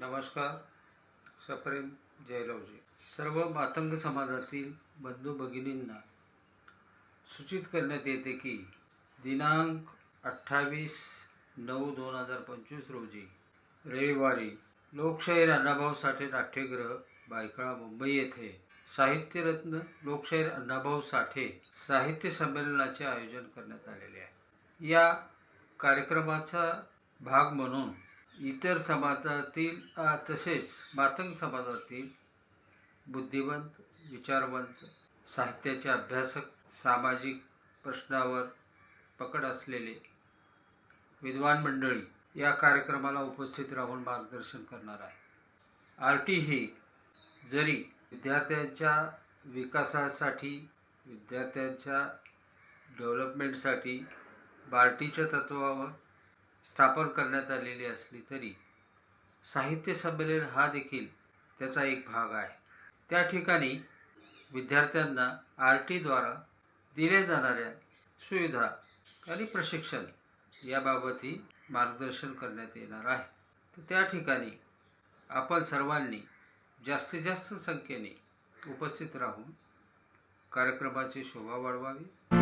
नमस्कार सप्रेम जयरावजी सर्व मातंग समाजातील बंधू भगिनींना सूचित करण्यात येते की दिनांक अठ्ठावीस नऊ दोन हजार पंचवीस रोजी रविवारी लोकशाहीर अण्णाभाऊ साठे नाट्यगृह बायखळा मुंबई येथे साहित्यरत्न लोकशाहीर अण्णाभाऊ साठे साहित्य संमेलनाचे आयोजन करण्यात आलेले आहे. या कार्यक्रमाचा भाग म्हणून इतर समाजातील तसेच मातंग समाजातील बुद्धिवंत विचारवंत साहित्याचे अभ्यासक सामाजिक प्रश्नावर पकड असलेले विद्वान मंडळी या कार्यक्रमाला उपस्थित राहून मार्गदर्शन करणार आहे. आर टी ही जरी विद्यार्थ्यांच्या विकासासाठी विद्यार्थ्यांच्या डेव्हलपमेंटसाठी बार्टीच्या तत्वावर स्थापन करण्यात आलेली असली तरी साहित्य संमेलन हा देखील त्याचा एक भाग आहे. त्या ठिकाणी विद्यार्थ्यांना आर टीद्वारा दिल्या जाणाऱ्या सुविधा आणि प्रशिक्षण याबाबतही मार्गदर्शन करण्यात येणार आहे. तर त्या ठिकाणी आपण सर्वांनी जास्तीत जास्त संख्येने उपस्थित राहून कार्यक्रमाची शोभा वाढवावी.